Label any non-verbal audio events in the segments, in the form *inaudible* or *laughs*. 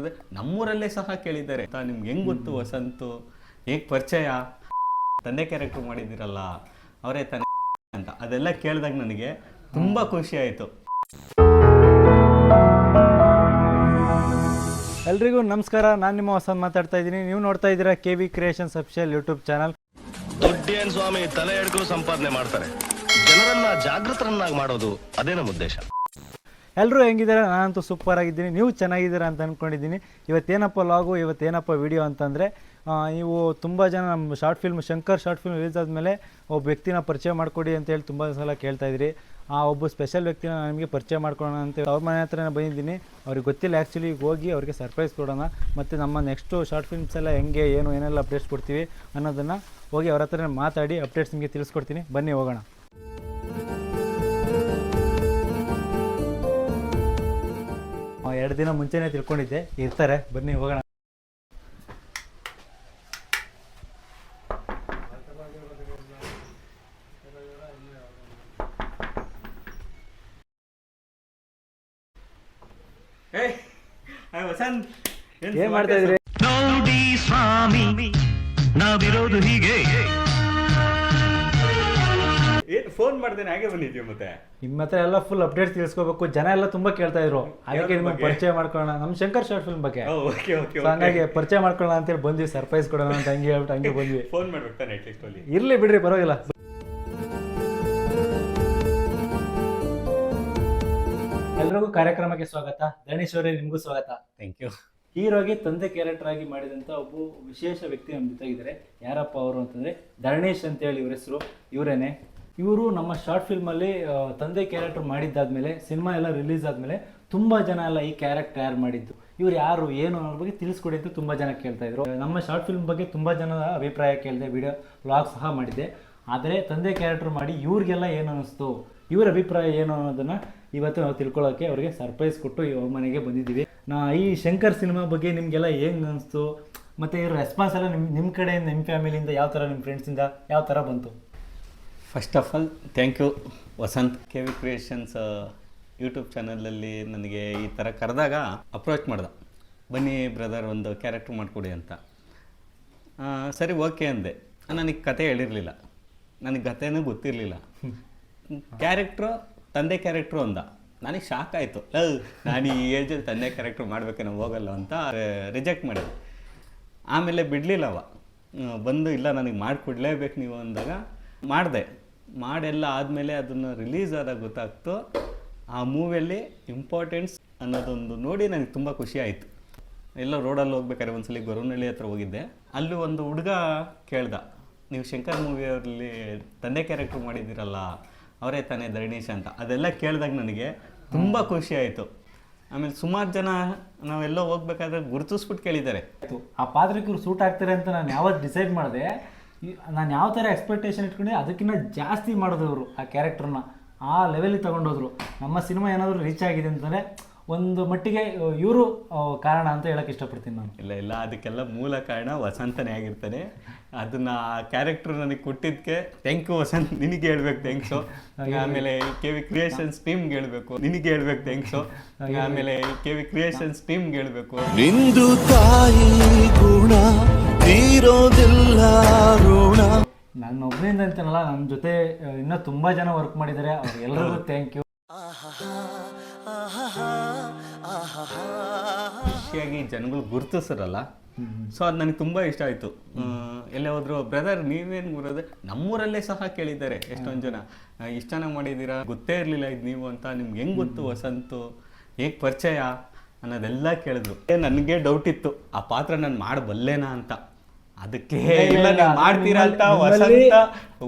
ಅದೇ ನಮ್ಮೂರಲ್ಲೇ ಸಹ ಕೇಳಿದ್ದಾರೆ. ತಾ ನಿಮ್ಗೆ ಹೆಂಗ್ ಗೊತ್ತು ವಸಂತು? ಹೇಗ್ ಪರಿಚಯ? ತಂದೆ ಕ್ಯಾರೆಕ್ಟರ್ ಮಾಡಿದಿರಲ್ಲ ಅವರೇ ತಾನೇ ಅಂತ. ಅದೆಲ್ಲ ಕೇಳಿದಾಗ ನನಗೆ ತುಂಬಾ ಖುಷಿ ಆಯ್ತು. ಎಲ್ರಿಗೂ ನಮಸ್ಕಾರ. ನಾನು ನಿಮ್ಮ ವಸಂತ್ ಮಾತಾಡ್ತಾ ಇದ್ದೀನಿ. ನೀವು ನೋಡ್ತಾ ಇದ್ದೀರಾ K V creations official YouTube channel ದುಡ್ಡೇನ್ ಸ್ವಾಮಿ ತಲೆ ಎಡ್ಕರು ಸಂಪಾದನೆ ಮಾಡ್ತಾರೆ. ಜನರನ್ನ ಜಾಗೃತರನ್ನಾಗಿ ಮಾಡೋದು ಅದೇ ನಮ್ಮ ಉದ್ದೇಶ. ಎಲ್ಲರೂ ಹೆಂಗಿದ್ದಾರೆ ನಾನಂತೂ ಸೂಪರ್ ಆಗಿದ್ದೀನಿ. ನೀವು ಚೆನ್ನಾಗಿದ್ದೀರಾ ಅಂತ ಅಂದ್ಕೊಂಡಿದ್ದೀನಿ ಇವತ್ತೇನಪ್ಪ ಲಾಗು ಇವತ್ತೇನಪ್ಪ ವಿಡಿಯೋ ಅಂತಂದರೆ ನೀವು ತುಂಬ ಜನ ನಮ್ಮ short film Shankar short film release ಆದಮೇಲೆ ಒಬ್ಬ ವ್ಯಕ್ತಿನ ಪರಿಚಯ ಮಾಡಿಕೊಡಿ ಅಂತೇಳಿ ತುಂಬ ಸಲ ಕೇಳ್ತಾ ಇದ್ರಿ. ಆ, ಒಬ್ಬ ಸ್ಪೆಷಲ್ ವ್ಯಕ್ತಿನ ನಮಗೆ ಪರಿಚಯ ಮಾಡ್ಕೊಳ್ಳೋಣ ಅಂತ ಅವ್ರ ಮನೆ ಹತ್ರನೇ ಬಂದಿದ್ದೀನಿ. ಅವ್ರಿಗೆ ಗೊತ್ತಿಲ್ಲ ಆ್ಯಕ್ಚುಲಿ ಹೋಗಿ ಅವ್ರಿಗೆ ಸರ್ಪ್ರೈಸ್ ಕೊಡೋಣ. ಮತ್ತು ನಮ್ಮ ನೆಕ್ಸ್ಟು ಶಾರ್ಟ್ ಫಿಲ್ಮ್ಸ್ ಎಲ್ಲ ಹೆಂಗೆ, ಏನು, ಏನೆಲ್ಲ ಅಪ್ಡೇಟ್ಸ್ ಕೊಡ್ತೀವಿ ಅನ್ನೋದನ್ನು ಹೋಗಿ ಅವ್ರ ಹತ್ರನೇ ಮಾತಾಡಿ ಅಪ್ಡೇಟ್ಸ್ ನಿಮಗೆ ತಿಳಿಸ್ಕೊಡ್ತೀನಿ. ಬನ್ನಿ, ಹೋಗೋಣ. ಎರಡು ದಿನ ಮುಂಚೆನೇ ತಿಳ್ಕೊಂಡಿದ್ದೆ. ಇರ್ತಾರೆ. ಬನ್ನಿ ಹೋಗೋಣ. ಏನ್ ಮಾಡ್ತಾ ಇದ್ರಿ? ನೋಡಿ ಸ್ವಾಮಿ ನಾವಿರೋದು ಹೀಗೆ. ಫೋನ್ ಮಾಡ್ದೇನೆ ಹಾಗೆ ಬಂದಿದ್ವಿ ಮತ್ತೆ? ನಿಮ್ಮ ಹತ್ರ ಎಲ್ಲ ಫುಲ್ ಅಪ್ಡೇಟ್ಸ್ ತಿಳಿಸ್ಕೋಬೇಕು. ಜನ ಎಲ್ಲ ತುಂಬಾ ಕೇಳ್ತಾ ಇದ್ರು ಅದಕ್ಕೆ ನಿಮ್ಗೆ ಪರಿಚಯ ಮಾಡ್ಕೊಳ್ಳೋಣ. ನಮ್ಮ ಶಂಕರ್ ಶಾರ್ಟ್ ಫಿಲ್ಮ್ ಬಗ್ಗೆ. ಓಕೆ ಓಕೆ ಹಂಗಾಗಿ ಪರಿಚಯ ಮಾಡ್ಕೊಳ್ಳೋಣ ಅಂತೇಳಿ ಬಂದ್ವಿ. ಸರ್ಪ್ರೈಸ್ ಕೊಡೋಣ ಅಂತ ಹಂಗೆ ಹೇಳ್ಬಿಟ್ಟು ಹಂಗೆ ಬಂದ್ವಿ. ಫೋನ್ ಮಾಡ್ಬೇಕು ತಾನೆ ಅಟ್ಲೀಸ್ಟ್ ಅಲ್ಲಿ? ಇರ್ಲಿ ಬಿಡ್ರಿ ಪರವಾಗಿಲ್ಲ. ಎಲ್ರಿಗೂ ಕಾರ್ಯಕ್ರಮಕ್ಕೆ ಸ್ವಾಗತ. ಗಣೇಶ್ ಅವರೇ ನಿಮಗೂ ಸ್ವಾಗತ. ಥ್ಯಾಂಕ್ ಯು ಹೀರೋಗೆ ತಂದೆ ಕ್ಯಾರೆಕ್ಟರ್ ಆಗಿ ಮಾಡಿದಂಥ ಒಬ್ಬ ವಿಶೇಷ ವ್ಯಕ್ತಿ ನಮ್ಮ ಜೊತೆಗಿದ್ದಾರೆ. ಯಾರಪ್ಪ ಅವರು ಅಂತಂದರೆ ಧರಣೇಶ್ ಅಂತೇಳಿ ಇವ್ರ ಹೆಸರು. ಇವರೇನೆ. ಇವರು ನಮ್ಮ ಶಾರ್ಟ್ ಫಿಲ್ಮಲ್ಲಿ ತಂದೆ ಕ್ಯಾರೆಕ್ಟರ್ ಮಾಡಿದ್ದಾದ್ಮೇಲೆ ಸಿನಿಮಾ ಎಲ್ಲ ರಿಲೀಸ್ ಆದಮೇಲೆ ತುಂಬ ಜನ ಎಲ್ಲ ಈ ಕ್ಯಾರೆಕ್ಟರ್ ಯಾರು ಮಾಡಿದ್ದು. ಇವ್ರು ಯಾರು, ಏನು ಅನ್ನೋದ್ರ ಬಗ್ಗೆ ತಿಳಿಸ್ಕೊಡಿ ಅಂತ ತುಂಬ ಜನ ಕೇಳ್ತಾ ಇದ್ರು. ನಮ್ಮ ಶಾರ್ಟ್ ಫಿಲ್ಮ್ ಬಗ್ಗೆ ತುಂಬ ಜನದ ಅಭಿಪ್ರಾಯ ಕೇಳಿದೆ ವಿಡಿಯೋ ವ್ಲಾಗ್ ಸಹ ಮಾಡಿದ್ದೆ. ಆದರೆ ತಂದೆ ಕ್ಯಾರೆಕ್ಟರ್ ಮಾಡಿ ಇವ್ರಿಗೆಲ್ಲ ಏನು ಅನ್ನಿಸ್ತು, ಇವರ ಅಭಿಪ್ರಾಯ ಏನು ಅನ್ನೋದನ್ನ ಇವತ್ತು ನಾವು ತಿಳ್ಕೊಳ್ಳೋಕೆ ಅವರಿಗೆ ಸರ್ಪ್ರೈಸ್ ಕೊಟ್ಟು ಇವ್ರ ಮನೆಗೆ ಬಂದಿದ್ದೀವಿ. ನಾ, ಈ ಶಂಕರ್ ಸಿನಿಮಾ ಬಗ್ಗೆ ನಿಮಗೆಲ್ಲ ಹೆಂಗೆ ಅನಿಸ್ತು ಮತ್ತು ಇವ್ರ ರೆಸ್ಪಾನ್ಸ್ ಎಲ್ಲ ನಿಮ್ಮ ನಿಮ್ಮ ಕಡೆಯಿಂದ ನಿಮ್ಮ ಫ್ಯಾಮಿಲಿಯಿಂದ ಯಾವ ಥರ ನಿಮ್ಮ ಫ್ರೆಂಡ್ಸಿಂದ ಯಾವ ಥರ ಬಂತು? First of all thank you Vasanth K V creations YouTube ಚಾನಲಲ್ಲಿ ನನಗೆ ಈ ಥರ ಕರೆದಾಗ ಅಪ್ರೋಚ್ ಮಾಡ್ದೆ. ಬನ್ನಿ ಬ್ರದರ್ ಒಂದು ಕ್ಯಾರೆಕ್ಟ್ರ್ ಮಾಡಿಕೊಡಿ ಅಂತ. ಸರಿ ಓಕೆ ಅಂದೆ. ನನಗೆ ಕತೆ ಹೇಳಿರಲಿಲ್ಲ. ನನಗೆ ಕಥೆನೂ ಗೊತ್ತಿರಲಿಲ್ಲ. ಕ್ಯಾರೆಕ್ಟ್ರು ತಂದೆ ಕ್ಯಾರೆಕ್ಟ್ರು ಅಂದ. ನನಗೆ ಶಾಕ್ ಆಯಿತು. ನಾನು ಈ ಏಜಲ್ಲಿ ತಂದೆ ಕ್ಯಾರೆಕ್ಟ್ರ್ ಮಾಡ್ಬೇಕೇನೋ ಹೋಗಲ್ಲ ಅಂತ ರಿಜೆಕ್ಟ್ ಮಾಡಿದೆ. ಆಮೇಲೆ ಬಿಡಲಿಲ್ಲವ ಬಂದು, ಇಲ್ಲ, ನನಗೆ ಮಾಡಿಕೊಡ್ಲೇಬೇಕು ನೀವು ಅಂದಾಗ ಮಾಡಿದೆ. ಮಾಡೆಲ್ಲ ಆದಮೇಲೆ ಅದನ್ನು ರಿಲೀಸ್ ಆದಾಗ ಗೊತ್ತಾಗ್ತು ಆ ಮೂವಿಯಲ್ಲಿ ಇಂಪಾರ್ಟೆನ್ಸ್ ಅನ್ನೋದೊಂದು ನೋಡಿ ನನಗೆ ತುಂಬ ಖುಷಿ ಆಯಿತು. ಎಲ್ಲ ರೋಡಲ್ಲಿ ಹೋಗ್ಬೇಕಾದ್ರೆ ಒಂದ್ಸಲಿ ಗೊರವನಹಳ್ಳಿ ಹತ್ರ ಹೋಗಿದ್ದೆ. ಅಲ್ಲಿ ಒಂದು ಹುಡುಗ ಕೇಳ್ದ ನೀವು ಶಂಕರ್ ಮೂವಿಯಲ್ಲಿ ತಂದೆ ಕ್ಯಾರೆಕ್ಟರ್ ಮಾಡಿದ್ದೀರಲ್ಲ ಅವರೇ ತಾನೇ ಧರಣೀಶ್ ಅಂತ. ಅದೆಲ್ಲ ಕೇಳಿದಾಗ ನನಗೆ ತುಂಬ ಖುಷಿ ಆಯಿತು. ಆಮೇಲೆ ಸುಮಾರು ಜನ ನಾವೆಲ್ಲ ಹೋಗ್ಬೇಕಾದ್ರೆ ಗುರುತಿಸ್ಬಿಟ್ಟು ಕೇಳಿದ್ದಾರೆ. ಆ ಪಾತ್ರಕ್ಕೆ ಇವ್ರು ಸೂಟ್ ಆಗ್ತಾರೆ ಅಂತ ನಾನು ಯಾವತ್ತು ಡಿಸೈಡ್ ಮಾಡಿದೆ. ನಾನು ಯಾವ ಥರ ಎಕ್ಸ್ಪೆಕ್ಟೇಷನ್ ಇಟ್ಕೊಂಡೆ ಅದಕ್ಕಿಂತ ಜಾಸ್ತಿ ಮಾಡಿದ್ರು ಅವರು ಆ ಕ್ಯಾರೆಕ್ಟರ್ನ ಆ ಲೆವೆಲಿಗೆ ತೊಗೊಂಡೋದ್ರು. ನಮ್ಮ ಸಿನಿಮಾ ಏನಾದರೂ ರೀಚ್ ಆಗಿದೆ ಅಂತಂದರೆ ಒಂದು ಮಟ್ಟಿಗೆ ಇವರು ಕಾರಣ ಅಂತ ಹೇಳಕ್ಕೆ ಇಷ್ಟಪಡ್ತೀನಿ ನಾನು. ಇಲ್ಲ ಇಲ್ಲ ಅದಕ್ಕೆಲ್ಲ ಮೂಲ ಕಾರಣ ವಸಂತನೇ ಆಗಿರ್ತಾನೆ. ಅದನ್ನ ಆ ಕ್ಯಾರೆಕ್ಟರ್ ನನಗೆ ಕೊಟ್ಟಿದ್ದಕ್ಕೆ ಥ್ಯಾಂಕ್ ಯು ವಸಂತ್ ನಿನಗೆ ಹೇಳ್ಬೇಕು ಥ್ಯಾಂಕ್ಸು ಆಮೇಲೆ ಕೆ ವಿ ಕ್ರಿಯೇಷನ್ಸ್ ಟೀಮ್ಗೆ ಹೇಳ್ಬೇಕು ನಿನಗೆ ಹೇಳ್ಬೇಕು ಥ್ಯಾಂಕ್ಸು ಆಮೇಲೆ ಕೆ ವಿ ಕ್ರಿಯೇಷನ್ಸ್ ಟೀಮ್ಗೆ ಹೇಳ್ಬೇಕು. ನಿಂದು ತಾಯಿ ಗುಣ ತೀರೋದಿಲ್ಲ ಋಣ. ನನ್ನ ಒಬ್ಬನಿಂದ ಅಂತನಲ್ಲ ನನ್ನ ಜೊತೆ ಇನ್ನೂ ತುಂಬ ಜನ ವರ್ಕ್ ಮಾಡಿದ್ದಾರೆ. ಅವ್ರಿಗೆಲ್ಲರಿಗೂ ಥ್ಯಾಂಕ್ ಯು ಖುಷಿಯಾಗಿ ಜನಗಳು ಗುರುತಿಸ್ರಲ್ಲ. ಸೊ ಅದು ನನಗೆ ತುಂಬಾ ಇಷ್ಟ ಆಯಿತು. ಎಲ್ಲೇ ಹೋದ್ರು ಬ್ರದರ್ ನೀವೇನು ಬರೋದು ನಮ್ಮೂರಲ್ಲೇ ಸಹ ಕೇಳಿದ್ದಾರೆ ಎಷ್ಟೊಂದು ಜನ. ಇಷ್ಟ ಇಷ್ಟ್ ಚೆನ್ನಾಗಿ ಮಾಡಿದ್ದೀರಾ? ಗೊತ್ತೇ ಇರಲಿಲ್ಲ ಇದು ನೀವು ಅಂತ. ನಿಮ್ಗೆ ಹೆಂಗ್ ಗೊತ್ತು? ವಸಂತ ಹೇಗೆ ಪರಿಚಯ ಅನ್ನೋದೆಲ್ಲ ಕೇಳಿದ್ರು. ನನಗೆ ಡೌಟ್ ಇತ್ತು. ಆ ಪಾತ್ರ ನಾನು ಮಾಡಬಲ್ಲೇನಾ ಅಂತ. ಅದಕ್ಕೆ ಇಲ್ಲ ನೀವು ಮಾಡ್ತೀರಾ ಅಂತ ವಸಂತ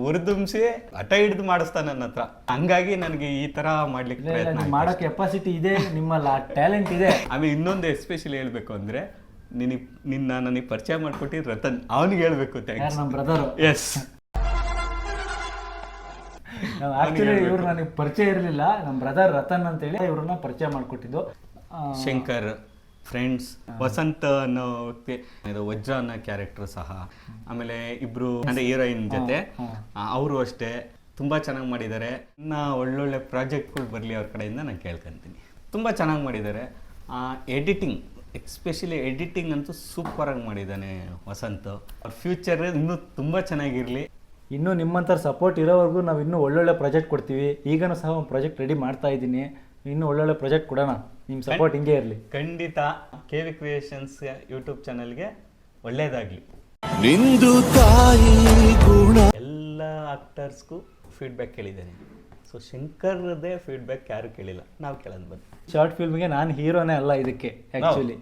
ಹುರಿದುಂಬಿಸಿ ಹಠ ಹಿಡಿದು ಮಾಡಿಸ್ತಾನೆ ನನ್ನ ಹತ್ರ. ಹಂಗಾಗಿ ನನಗೆ ಈ ತರ ಮಾಡ್ಲಿಕ್ಕೆ ಪ್ರಯತ್ನ. ಮಾಡೋ ಕೆಪಾಸಿಟಿ ಇದೆ ನಿಮ್ಮಲ್ಲಿ ಟ್ಯಾಲೆಂಟ್ ಇದೆ. *laughs* ಆಮೇಲೆ ಇನ್ನೊಂದು ಎಸ್ಪೆಷಲಿ ಹೇಳ್ಬೇಕು ಅಂದ್ರೆ ನಿನಗೆ ನಿನ್ನ ನನಗೆ ಪರಿಚಯ ಮಾಡ್ಕೊಟ್ಟಿ ರತನ್ ಅವನಿಗೆ ಹೇಳ್ಬೇಕು ಥ್ಯಾಂಕ್ಸ್ ನಮ್ಮ ಬ್ರದರು ಎಸ್ ಆಕ್ಚುಲಿ ಇವ್ರು ನನಗೆ ಪರಿಚಯ ಇರಲಿಲ್ಲ. ನಮ್ಮ ಬ್ರದರ್ ರತನ್ ಅಂತೇಳಿ ಇವ್ರನ್ನ ಪರಿಚಯ ಮಾಡಿಕೊಟ್ಟಿದ್ದು. ಶಂಕರ್. ಫ್ರೆಂಡ್ಸ್ ವಸಂತ್ ಅನ್ನೋ ವ್ಯಕ್ತಿ ಇದು ವಜ್ರ ಅನ್ನೋ ಕ್ಯಾರೆಕ್ಟರ್ ಸಹ. ಆಮೇಲೆ ಇಬ್ರು ಅಂದ್ರೆ ಹೀರೋಯಿನ್ ಜೊತೆ. ಅವರು ಅಷ್ಟೇ. ತುಂಬಾ ಚೆನ್ನಾಗಿ ಮಾಡಿದ್ದಾರೆ. ಇನ್ನ ಒಳ್ಳೊಳ್ಳೆ ಪ್ರಾಜೆಕ್ಟ್ಗಳು ಬರಲಿ ಅವ್ರ ಕಡೆಯಿಂದ ನಾನು ಕೇಳ್ಕೊಂತೀನಿ. ತುಂಬಾ ಚೆನ್ನಾಗಿ ಮಾಡಿದ್ದಾರೆ. ಎಡಿಟಿಂಗ್ ಎಕ್ಸ್ಪೆಷಲಿ ಎಡಿಟಿಂಗ್ ಅಂತೂ ಆಗಿ ಮಾಡಿದ್ದಾನೆ ವಸಂತ್. ಅವ್ರ ಫ್ಯೂಚರ್ ಇನ್ನೂ ತುಂಬಾ ಚೆನ್ನಾಗಿರ್ಲಿ. ಇನ್ನೂ ನಿಮ್ಮಂಥರ ಸಪೋರ್ಟ್ ಇರೋವರೆಗೂ ನಾವು ಇನ್ನೂ ಒಳ್ಳೊಳ್ಳೆ ಪ್ರಾಜೆಕ್ಟ್ ಕೊಡ್ತೀವಿ. ಈಗನೂ ಸಹ ಒಂದು ಪ್ರಾಜೆಕ್ಟ್ ರೆಡಿ ಮಾಡ್ತಾ ಇದ್ದೀನಿ. ಇನ್ನೂ ಒಳ್ಳೊಳ್ಳೆ ಪ್ರಾಜೆಕ್ಟ್ ಕೊಡೋಣ. ನಿಮ್ಮ ಸಪೋರ್ಟ್ ಹಿಂಗೆ ಇರಲಿ. ಖಂಡಿತ ಕೆ ವಿ ಕ್ರಿಯೇಷನ್ಸ್ ಯೂಟ್ಯೂಬ್ ಚಾನಲ್ಗೆ ಒಳ್ಳೆಯದಾಗಲಿ ನಿಂದು ತಾಯಿ ಗುಣ. ಎಲ್ಲ ಆಕ್ಟರ್ಸ್ಗೂ ಫೀಡ್ಬ್ಯಾಕ್ ಕೇಳಿದ್ದೇನೆ. ಸೊ ಶಂಕರ್ದೇ ಫೀಡ್ಬ್ಯಾಕ್ ಯಾರು ಕೇಳಿಲ್ಲ. ನಾವು ಕೇಳೋದು ಬಂದು ಶಾರ್ಟ್ ಫಿಲ್ಮ್ಗೆ ನಾನು ಹೀರೋನೇ ಅಲ್ಲ ಇದಕ್ಕೆ ಆ್ಯಕ್ಚುಲಿ